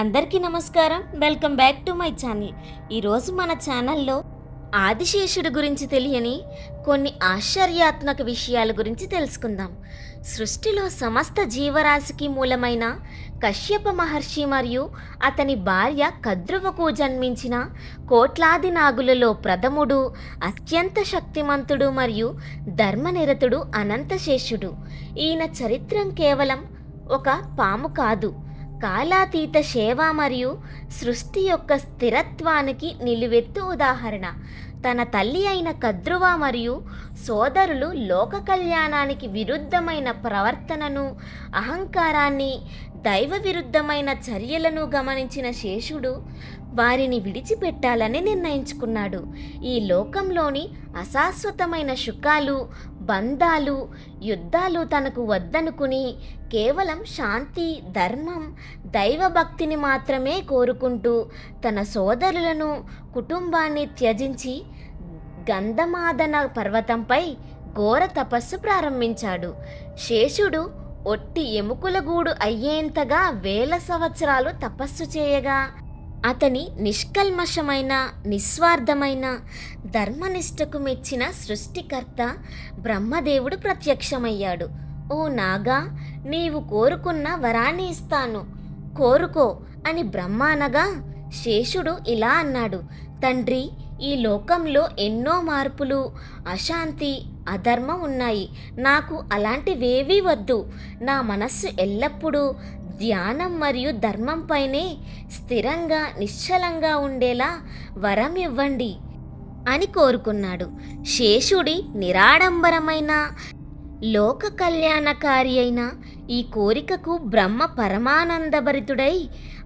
అందరికీ నమస్కారం. Welcome back to my channel. ఈరోజు మన ఛానల్లో ఆదిశేషుడు గురించి తెలియని కొన్ని ఆశ్చర్యాత్మక విషయాల గురించి తెలుసుకుందాం. సృష్టిలో సమస్త జీవరాశికి మూలమైన కశ్యప మహర్షి మరియు అతని భార్య కద్రువకు జన్మించిన కోట్లాది నాగులలో ప్రథముడు అత్యంత శక్తిమంతుడు మరియు ధర్మనిరతుడు అనంతశేషుడు ఈయన చరిత్రం కేవలం ఒక పాము కాదు. కాలాతీత సేవ మరియు సృష్టి యొక్క స్థిరత్వానికి నిలువెత్తు ఉదాహరణ. తన తల్లి అయిన కద్రువ మరియు సోదరులు లోక కళ్యాణానికి విరుద్ధమైన ప్రవర్తనను అహంకారాన్ని దైవ విరుద్ధమైన చర్యలను గమనించిన శేషుడు వారిని విడిచిపెట్టాలని నిర్ణయించుకున్నాడు. ఈ లోకంలోని అశాశ్వతమైన సుఖాలు బంధాలు యుద్ధాలు తనకు వద్దనుకుని కేవలం శాంతి ధర్మం దైవభక్తిని మాత్రమే కోరుకుంటూ తన సోదరులను కుటుంబాన్ని త్యజించి గంధమాదన పర్వతంపై ఘోర తపస్సు ప్రారంభించాడు. శేషుడు ఒట్టి ఎముకలగూడు అయ్యేంతగా వేల సంవత్సరాలు తపస్సు చేయగా అతని నిష్కల్మషమైన నిస్వార్థమైన ధర్మనిష్టకు మెచ్చిన సృష్టికర్త బ్రహ్మదేవుడు ప్రత్యక్షమయ్యాడు. ఓ నాగా నీవు కోరుకున్న వరాన్ని ఇస్తాను. కోరుకో అని బ్రహ్మ అనగా శేషుడు ఇలా అన్నాడు. తండ్రి ఈ లోకంలో ఎన్నో మార్పులు అశాంతి అధర్మం ఉన్నాయి. నాకు అలాంటివేవీ వద్దు. నా మనస్సు ఎల్లప్పుడూ ధ్యానం మరియు ధర్మంపైనే స్థిరంగా నిశ్చలంగా ఉండేలా వరం ఇవ్వండి అని కోరుకున్నాడు. శేషుడి నిరాడంబరమైన లోక కళ్యాణకారి అయిన ఈ కోరికకు బ్రహ్మ పరమానందభరితుడై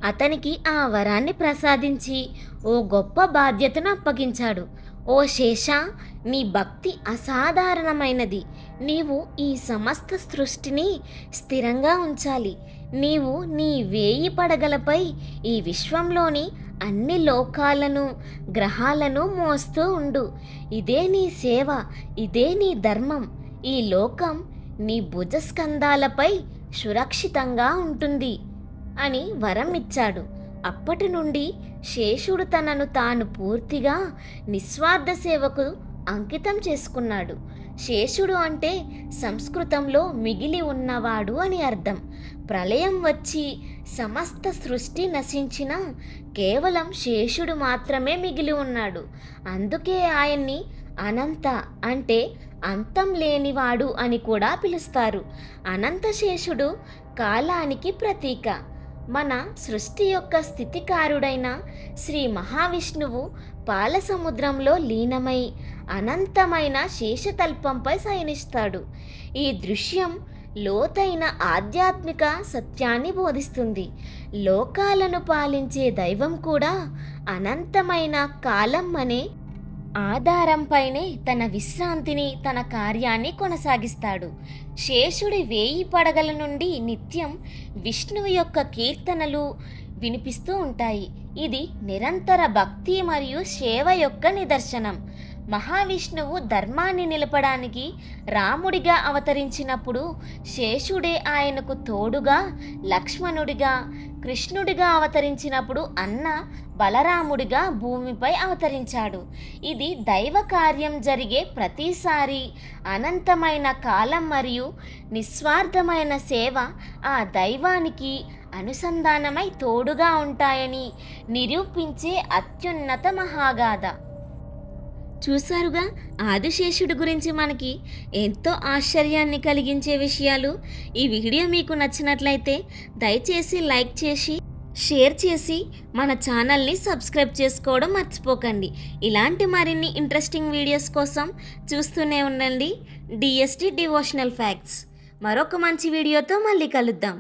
అతనికి ఆ వరాన్ని ప్రసాదించి ఓ గొప్ప బాధ్యతను అప్పగించాడు. ఓ శేష నీ భక్తి అసాధారణమైనది. నీవు ఈ సమస్త సృష్టిని స్థిరంగా ఉంచాలి. నీవు నీ వేయి పడగలపై ఈ విశ్వంలోని అన్ని లోకాలను గ్రహాలను మోస్తూ ఉండు. ఇదే నీ సేవ ఇదే నీ ధర్మం. ఈ లోకం నీ భుజస్కంధాలపై సురక్షితంగా ఉంటుంది అని వరం ఇచ్చాడు అప్పటి నుండి శేషుడు తనను తాను పూర్తిగా నిస్వార్థ సేవకు అంకితం చేసుకున్నాడు. శేషుడు అంటే సంస్కృతంలో మిగిలి ఉన్నవాడు అని అర్థం. ప్రళయం వచ్చి సమస్త సృష్టి నశించిన కేవలం శేషుడు మాత్రమే మిగిలి ఉన్నాడు. అందుకే ఆయన్ని అనంత అంటే అంతం లేనివాడు అని కూడా పిలుస్తారు. అనంతశేషుడు కాలానికి ప్రతీక. మన సృష్టి యొక్క స్థితికారుడైన శ్రీ మహావిష్ణువు పాలసముద్రంలో లీనమై అనంతమైన శేషతల్పంపై శయనిస్తాడు. ఈ దృశ్యం లోతైన ఆధ్యాత్మిక సత్యాన్ని బోధిస్తుంది. లోకాలను పాలించే దైవం కూడా అనంతమైన కాలం అనే ఆధారంపైనే తన విశ్రాంతిని తన కార్యాన్ని కొనసాగిస్తాడు. శేషుడి వేయి పడగల నుండి నిత్యం విష్ణువు యొక్క కీర్తనలు వినిపిస్తూ ఉంటాయి. ఇది నిరంతర భక్తి మరియు సేవ యొక్క నిదర్శనం. మహావిష్ణువు ధర్మాన్ని నిలపడానికి రాముడిగా అవతరించినప్పుడు శేషుడే ఆయనకు తోడుగా లక్ష్మణుడిగా కృష్ణుడిగా అవతరించినప్పుడు అన్న బలరాముడిగా భూమిపై అవతరించాడు. ఇది దైవ కార్యం జరిగే ప్రతిసారి అనంతమైన కాలం మరియు నిస్వార్థమైన సేవ ఆ దైవానికి అనుసంధానమై తోడుగా ఉంటాయని నిరూపించే అత్యున్నత మహాగాథ. చూసారుగా ఆదిశేషుడి గురించి మనకి ఎంతో ఆశ్చర్యాన్ని కలిగించే విషయాలు. ఈ వీడియో మీకు నచ్చినట్లయితే దయచేసి లైక్ చేసి షేర్ చేసి మన ఛానల్ని సబ్స్క్రైబ్ చేసుకోవడం మర్చిపోకండి. ఇలాంటి మరిన్ని ఇంట్రెస్టింగ్ వీడియోస్ కోసం చూస్తూనే ఉండండి. DST devotional facts. మరొక మంచి వీడియోతో మళ్ళీ కలుద్దాం.